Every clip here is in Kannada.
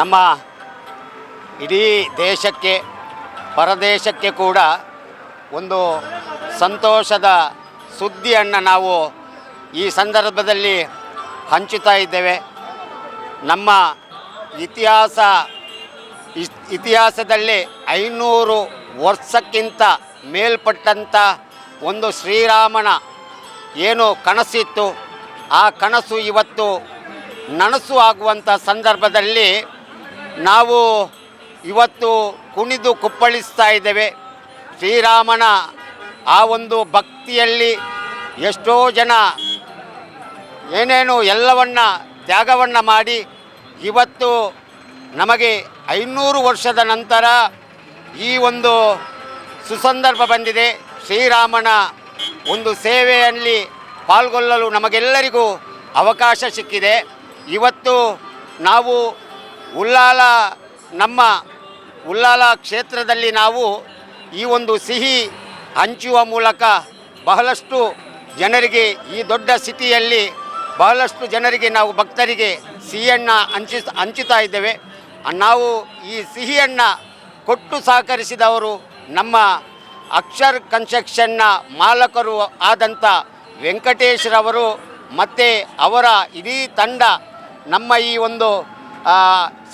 ನಮ್ಮ ಇಡೀ ದೇಶಕ್ಕೆ, ಪರದೇಶಕ್ಕೆ ಕೂಡ ಒಂದು ಸಂತೋಷದ ಸುದ್ದಿಯನ್ನು ನಾವು ಈ ಸಂದರ್ಭದಲ್ಲಿ ಹಂಚುತ್ತಾ ಇದ್ದೇವೆ. ನಮ್ಮ ಇತಿಹಾಸ ಇತಿಹಾಸದಲ್ಲಿ ಐನೂರು ವರ್ಷಕ್ಕಿಂತ ಮೇಲ್ಪಟ್ಟಂಥ ಒಂದು ಶ್ರೀರಾಮನ ಏನು ಕನಸಿತ್ತು. ಆ ಕನಸು ಇವತ್ತು ನನಸು ಆಗುವಂಥ ಸಂದರ್ಭದಲ್ಲಿ ನಾವು ಇವತ್ತು ಕುಣಿದು ಕುಪ್ಪಳಿಸ್ತಾ ಇದ್ದೇವೆ. ಶ್ರೀರಾಮನ ಆ ಒಂದು ಭಕ್ತಿಯಲ್ಲಿ ಎಷ್ಟೋ ಜನ ಏನೇನು ಎಲ್ಲವನ್ನ ತ್ಯಾಗವನ್ನು ಮಾಡಿ ಇವತ್ತು ನಮಗೆ ಐನೂರು ವರ್ಷದ ನಂತರ ಈ ಒಂದು ಸುಸಂದರ್ಭ ಬಂದಿದೆ. ಶ್ರೀರಾಮನ ಒಂದು ಸೇವೆಯಲ್ಲಿ ಪಾಲ್ಗೊಳ್ಳಲು ನಮಗೆಲ್ಲರಿಗೂ ಅವಕಾಶ ಸಿಕ್ಕಿದೆ. ಇವತ್ತು ನಾವು ಉಲ್ಲಾಲ ನಮ್ಮ ಉಲ್ಲಾಲ ಕ್ಷೇತ್ರದಲ್ಲಿ ನಾವು ಈ ಒಂದು ಸಿಹಿ ಹಂಚುವ ಮೂಲಕ ಬಹಳಷ್ಟು ಜನರಿಗೆ, ಈ ದೊಡ್ಡ ಸಿಟಿಯಲ್ಲಿ ಬಹಳಷ್ಟು ಜನರಿಗೆ ನಾವು ಭಕ್ತರಿಗೆ ಸಿಹಿಯನ್ನು ಹಂಚಿ, ಹಂಚುತ್ತಾ ಇದ್ದೇವೆ. ನಾವು ಈ ಸಿಹಿಯನ್ನು ಕೊಟ್ಟು ಸಹಕರಿಸಿದವರು ನಮ್ಮ ಅಕ್ಷರ್ ಕನ್ಸ್ಟ್ರಕ್ಷನ್ನ ಮಾಲಕರು ಆದಂಥ ವೆಂಕಟೇಶ್ರವರು, ಮತ್ತು ಅವರ ಇಡೀ ತಂಡ ನಮ್ಮ ಈ ಒಂದು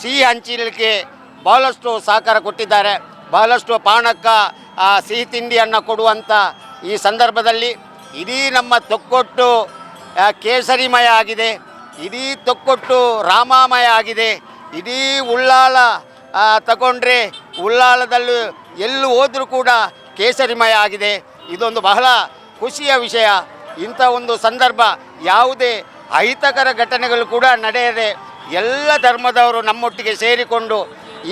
ಸಿಹಿ ಹಂಚಿಲಿಕ್ಕೆ ಬಹಳಷ್ಟು ಸಹಕಾರ ಕೊಟ್ಟಿದ್ದಾರೆ. ಬಹಳಷ್ಟು ಪಾಣಕ್ಕ ಸಿಹಿ ತಿಂಡಿಯನ್ನು ಕೊಡುವಂಥ ಈ ಸಂದರ್ಭದಲ್ಲಿ ಇಡೀ ನಮ್ಮ ತೊಕ್ಕೊಟ್ಟು ಕೇಸರಿಮಯ ಆಗಿದೆ. ಇಡೀ ತೊಕ್ಕೊಟ್ಟು ರಾಮಾಮಯ ಆಗಿದೆ. ಇಡೀ ಉಳ್ಳಾಲ ತಗೊಂಡ್ರೆ ಉಳ್ಳಾಲದಲ್ಲೂ ಎಲ್ಲಿ ಹೋದರೂ ಕೂಡ ಕೇಸರಿಮಯ ಆಗಿದೆ. ಇದೊಂದು ಬಹಳ ಖುಷಿಯ ವಿಷಯ. ಇಂಥ ಒಂದು ಸಂದರ್ಭ ಯಾವುದೇ ಅಹಿತಕರ ಘಟನೆಗಳು ಕೂಡ ನಡೆಯದೆ ಎಲ್ಲ ಧರ್ಮದವರು ನಮ್ಮೊಟ್ಟಿಗೆ ಸೇರಿಕೊಂಡು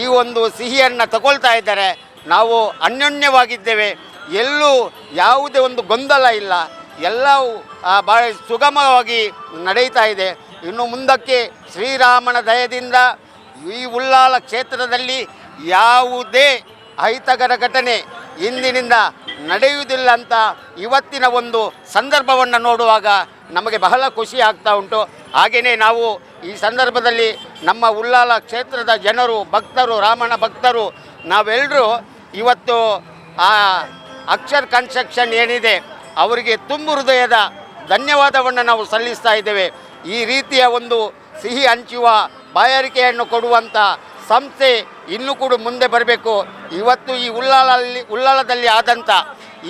ಈ ಒಂದು ಸಿಹಿಯನ್ನು ತಗೊಳ್ತಾ ಇದ್ದಾರೆ. ನಾವು ಅನ್ಯೋನ್ಯವಾಗಿದ್ದೇವೆ. ಎಲ್ಲೂ ಯಾವುದೇ ಒಂದು ಗೊಂದಲ ಇಲ್ಲ. ಎಲ್ಲವೂ ಭಾಳ ಸುಗಮವಾಗಿ ನಡೀತಾ ಇದೆ. ಇನ್ನು ಮುಂದಕ್ಕೆ ಶ್ರೀರಾಮನ ದಯದಿಂದ ಈ ಉಲ್ಲಾಲ ಕ್ಷೇತ್ರದಲ್ಲಿ ಯಾವುದೇ ಅಹಿತಕರ ಘಟನೆ ಇಂದಿನಿಂದ ನಡೆಯುವುದಿಲ್ಲ ಅಂತ ಇವತ್ತಿನ ಒಂದು ಸಂದರ್ಭವನ್ನು ನೋಡುವಾಗ ನಮಗೆ ಬಹಳ ಖುಷಿ ಆಗ್ತಾ ಉಂಟು. ಹಾಗೆಯೇ ನಾವು ಈ ಸಂದರ್ಭದಲ್ಲಿ ನಮ್ಮ ಉಲ್ಲಾಲ ಕ್ಷೇತ್ರದ ಜನರು, ಭಕ್ತರು ರಾಮಣ್ಣ ಭಕ್ತರು ನಾವೆಲ್ಲರೂ ಇವತ್ತು ಆ ಅಕ್ಷರ್ ಕನ್ಸ್ಟ್ರಕ್ಷನ್ ಏನಿದೆ, ಅವರಿಗೆ ತುಂಬ ಹೃದಯದ ಧನ್ಯವಾದವನ್ನು ನಾವು ಸಲ್ಲಿಸ್ತಾ ಇದ್ದೇವೆ. ಈ ರೀತಿಯ ಒಂದು ಸಿಹಿ ಹಂಚುವ, ಬಾಯಾರಿಕೆಯನ್ನು ಕೊಡುವಂಥ ಸಂಸ್ಥೆ ಇನ್ನೂ ಕೂಡ ಮುಂದೆ ಬರಬೇಕು. ಇವತ್ತು ಈ ಉಲ್ಲಾಲಲ್ಲಿ ಉಲ್ಲಾಲದಲ್ಲಿ ಆದಂಥ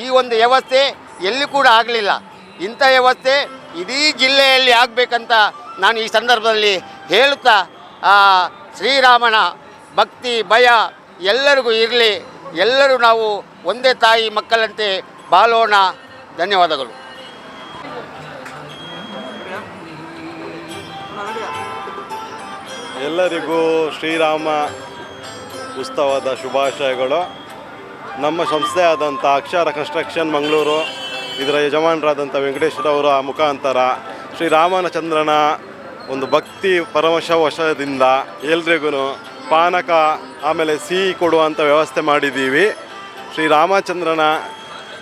ಈ ಒಂದು ವ್ಯವಸ್ಥೆ ಎಲ್ಲಿ ಕೂಡ ಆಗಲಿಲ್ಲ. ಇಂಥ ವ್ಯವಸ್ಥೆ ಇಡೀ ಜಿಲ್ಲೆಯಲ್ಲಿ ಆಗಬೇಕಂತ ನಾನು ಈ ಸಂದರ್ಭದಲ್ಲಿ ಹೇಳುತ್ತಾ ಶ್ರೀರಾಮನ ಭಕ್ತಿ, ಭಯ ಎಲ್ಲರಿಗೂ ಇರಲಿ, ಎಲ್ಲರೂ ನಾವು ಒಂದೇ ತಾಯಿ ಮಕ್ಕಳಂತೆ ಬಾಳೋಣ. ಧನ್ಯವಾದಗಳು. ಎಲ್ಲರಿಗೂ ಶ್ರೀರಾಮ ಉತ್ಸವದ ಶುಭಾಶಯಗಳು. ನಮ್ಮ ಸಂಸ್ಥೆ ಆದಂಥ ಅಕ್ಷರ ಕನ್ಸ್ಟ್ರಕ್ಷನ್ ಮಂಗಳೂರು, ಇದರ ಯಜಮಾನರಾದಂಥ ವೆಂಕಟೇಶ್ವರವರ ಮುಖಾಂತರ ಶ್ರೀರಾಮಚಂದ್ರನ ಒಂದು ಭಕ್ತಿ ಪರಮಶವಶದಿಂದ ಎಲ್ರಿಗೂ ಪಾನಕ, ಆಮೇಲೆ ಸಿಹಿ ಕೊಡುವಂಥ ವ್ಯವಸ್ಥೆ ಮಾಡಿದ್ದೀವಿ. ಶ್ರೀರಾಮಚಂದ್ರನ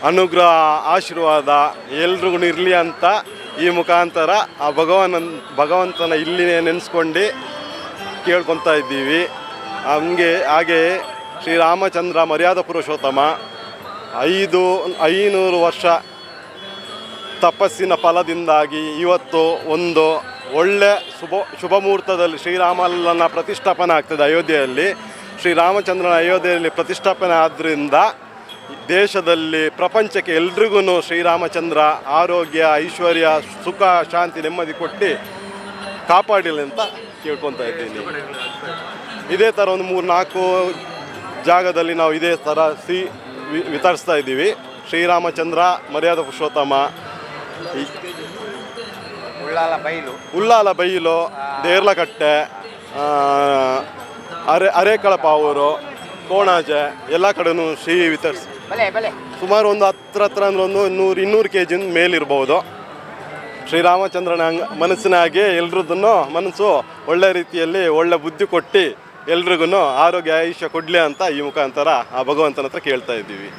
ಅನುಗ್ರಹ, ಆಶೀರ್ವಾದ ಎಲ್ರಿಗೂ ಇರಲಿ ಅಂತ ಈ ಮುಖಾಂತರ ಆ ಭಗವನ, ಭಗವಂತನ ಇಲ್ಲಿ ನೆನೆಸ್ಕೊಂಡು ಕೇಳ್ಕೊತಾ ಇದ್ದೀವಿ. ಹಂಗೆ, ಹಾಗೆ ಶ್ರೀರಾಮಚಂದ್ರ ಮರ್ಯಾದ ಪುರುಷೋತ್ತಮ ಐದು, ಐನೂರು ವರ್ಷ ತಪಸ್ಸಿನ ಫಲದಿಂದಾಗಿ ಇವತ್ತು ಒಂದು ಒಳ್ಳೆ ಶುಭ ಶುಭ ಮುಹೂರ್ತದಲ್ಲಿ ಶ್ರೀರಾಮನ ಪ್ರತಿಷ್ಠಾಪನೆ ಆಗ್ತದೆ ಅಯೋಧ್ಯೆಯಲ್ಲಿ. ಶ್ರೀರಾಮಚಂದ್ರನ ಅಯೋಧ್ಯೆಯಲ್ಲಿ ಪ್ರತಿಷ್ಠಾಪನೆ ಆದ್ದರಿಂದ ದೇಶದಲ್ಲಿ, ಪ್ರಪಂಚಕ್ಕೆ ಎಲ್ರಿಗೂ ಶ್ರೀರಾಮಚಂದ್ರ ಆರೋಗ್ಯ, ಐಶ್ವರ್ಯ, ಸುಖ, ಶಾಂತಿ ನೆಮ್ಮದಿ ಕೊಟ್ಟು ಕಾಪಾಡಿಲ್ಲ ಅಂತ ಕೇಳ್ಕೊತಾ ಇದ್ದೀನಿ. ಇದೇ ಥರ ಒಂದು ಮೂರು ನಾಲ್ಕು ಜಾಗದಲ್ಲಿ ನಾವು ಇದೇ ಥರ ಸಿ ವಿತರಿಸ್ತಾ ಇದ್ದೀವಿ. ಶ್ರೀರಾಮಚಂದ್ರ ಮರ್ಯಾದ ಪುರುಷೋತ್ತಮ. ಉಳ್ಳಾಲ ಬೈಲು. ದೇರ್ಲಕಟ್ಟೆ ಅರೆ ಅರೇಕಳಪಾವೂರು ಕೋಣಾಜೆ ಎಲ್ಲ ಕಡೆನೂ ಸಿಹಿ ವಿತರಿಸಿ. ಸುಮಾರು ಒಂದು ಹತ್ರ ಹತ್ರ ಅಂದ್ರೆ ಒಂದು ನೂರು ಇನ್ನೂರು ಕೆ ಜಿನ ಮೇಲಿರ್ಬೋದು. ಶ್ರೀರಾಮಚಂದ್ರನ ಹಂಗ ಮನಸ್ಸಿನ ಹಾಗೆ ಎಲ್ರದನ್ನು ಮನಸ್ಸು ಒಳ್ಳೆ ರೀತಿಯಲ್ಲಿ ಒಳ್ಳೆ ಬುದ್ಧಿ ಕೊಟ್ಟು ಎಲ್ರಿಗೂ ಆರೋಗ್ಯ ಆಯುಷ್ಯ ಕೊಡಲಿ ಅಂತ ಈ ಮುಖಾಂತರ ಆ ಭಗವಂತನ ಹತ್ರ ಕೇಳ್ತಾ ಇದ್ದೀವಿ.